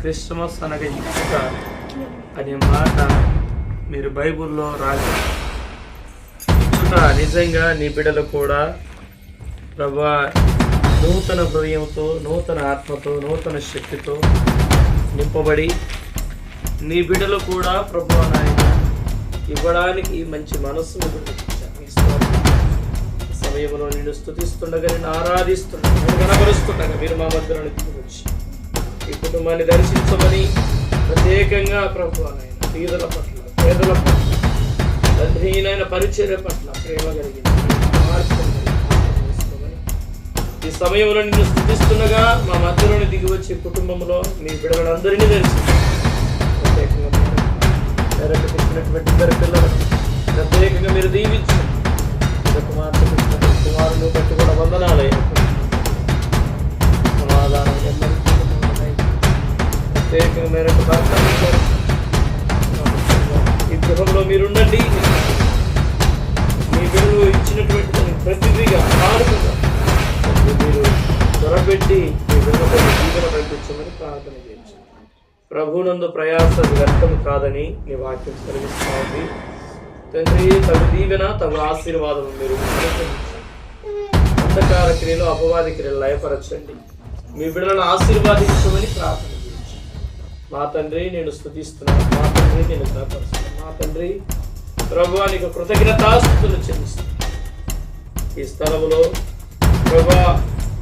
Christmas అనగా ఇసుక. అనే మాట మీరు బైబిల్లో రాసి ఇచ్చుట నిజంగా నీ బిడ్డలు కూడా ప్రభా నూతన హృదయంతో నూతన ఆత్మతో నూతన శక్తితో నింపబడి నీ బిడ్డలు కూడా ప్రభు నాయన ఇవ్వడానికి మంచి మనస్సును సమయంలో నేను స్థుతిస్తుండగా నేను ఆరాధిస్తుండగా నేను కనబరుస్తుండగా మీరు మా మధ్యలో వచ్చి ఈ కుటుంబాన్ని దర్శించమని ప్రత్యేకంగా ప్రభు నాయన పేదల పట్ల పేదల పట్ల తండ్రినైన పరిచర్య పట్ల ప్రేమ కలిగింది ఈ సమయంలో నిన్ను స్థుతిస్తుండగా మా మధ్యలోని దిగి వచ్చే కుటుంబంలో మీ బిడ్డలందరినీ దర్శించారు ప్రత్యేకంగా డైరెక్ట్ ఇద్దరు పిల్లలు ప్రత్యేకంగా మీరు దీవించు ప్రభునందు ప్రయాస వ్యర్థం కాదని నీ వాక్యం సెలవిస్తా ఉంది తండ్రి తగు దీవెన తగు ఆశీర్వాదం మీరు అంధకార క్రియలు అపవాది క్రియలు లయపరచండి. మీ బిడ్డలను ఆశీర్వాదించమని ప్రార్థన మా తండ్రి నేను స్థుతిస్తున్నాను మా తండ్రి నేను కాపరుస్తున్నాను మా తండ్రి ప్రభువానికి కృతజ్ఞతాస్థుతులు చెల్లిస్తున్నాను. ఈ స్థలంలో ప్రభా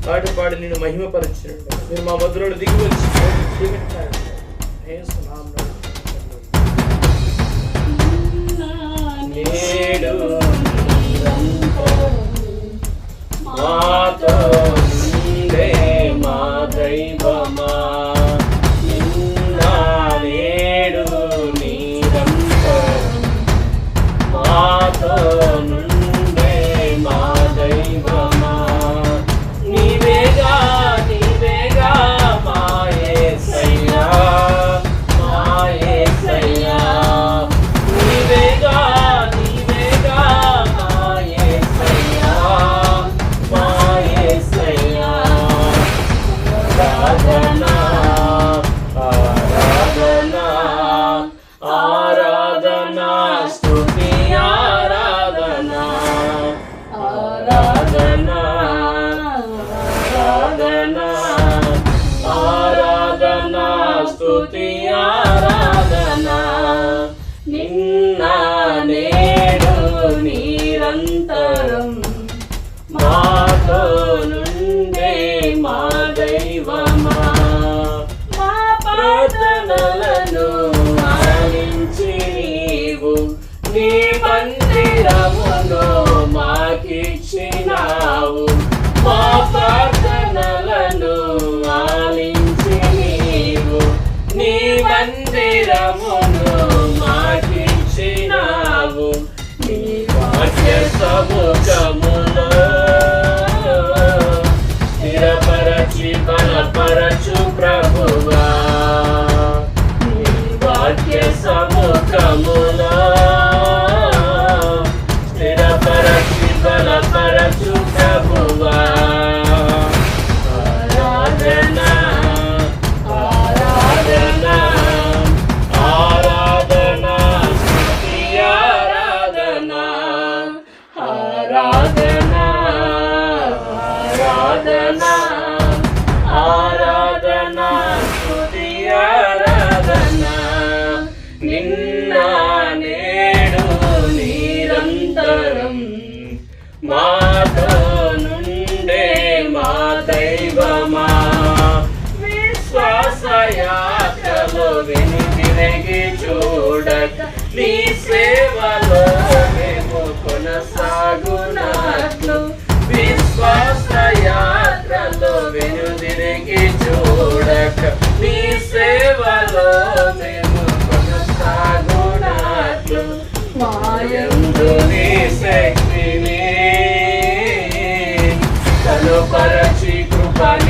తాటిపాడి నేను మహిమపరిచినట్టు. మీరు మా మధ్యలో దిగి వచ్చి past phenomenon మందిరమును మాకిచ్చినావు. మా ప్రార్థనలను ఆలించి నీవు. నీ మందిరమును మాకిచ్చినావు. నీ వాక్య సముఖములో స్థిరపరచి బలపరచు ప్రభువా. నీ వాక్య సముఖములో వెనుకి వెనుతిరిగి చూడక నీ సేవలో మేము కొనసాగునట్లు విశ్వాసయాత్రలో వెనుదిరిగి చూడక నీ సేవలో మేము కొనసాగునట్లు మాయందు నీ శక్తిని కనుపరచి కృపణ